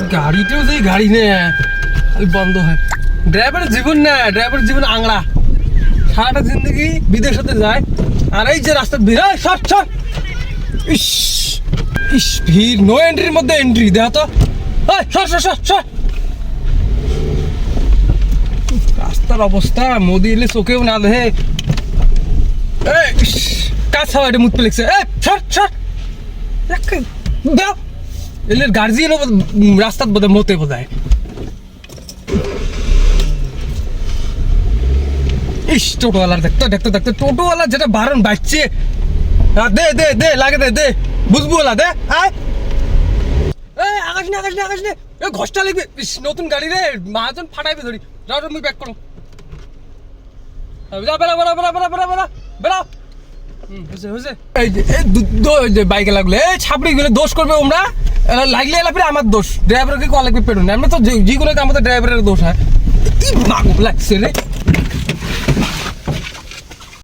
গাড়িটাও সেই গাড়ি নে। বন্ধ হয়। ড্রাইভারের জীবন না, ড্রাইভারের জীবন আংড়া। সারাটা জিন্দগি বিদেশতে যায়। আর এই যে রাস্তা এই সর সর। ইস ইস, ভিড় নো এন্ট্রির মধ্যে এন্ট্রি দেখা তো। সর সর সর রাস্তার অবস্থা, মোদি এলে চোখেও না দেখে। কাজ খাওয়া এটা মুখ পেলেছে এ সর সর। একে- দাও এলে গার্জিয়ানও রাস্তাত বোধ মতে বোধ ইস টোটোওয়ালার দেখতো দেখতো দেখতো টোটোওয়ালা যেটা বারণ হ্যাঁ, দে দে দে লাগে দে দে। বুঝব ওলা দে আয়। এই আকাশ নে আকাশ নে আকাশ নে। এ ঘষটা লাগবে। নতুন গাড়ি রে। মাহাজন ফাটাইবে ধরি। যাও মুই ব্যাক করো যা বেড়া বেড়া বেড়া বেড়া বেড়া বেড়া। এই যে ছাপড়ি গুলো দোষ করবে ওমরা। লাগলে আমার দোষ। ড্রাইভারকে কল লাগবে পেটুন আমরা তো যে- যে কোনো কামতে ড্রাইভারের দোষ হয়। লাগছে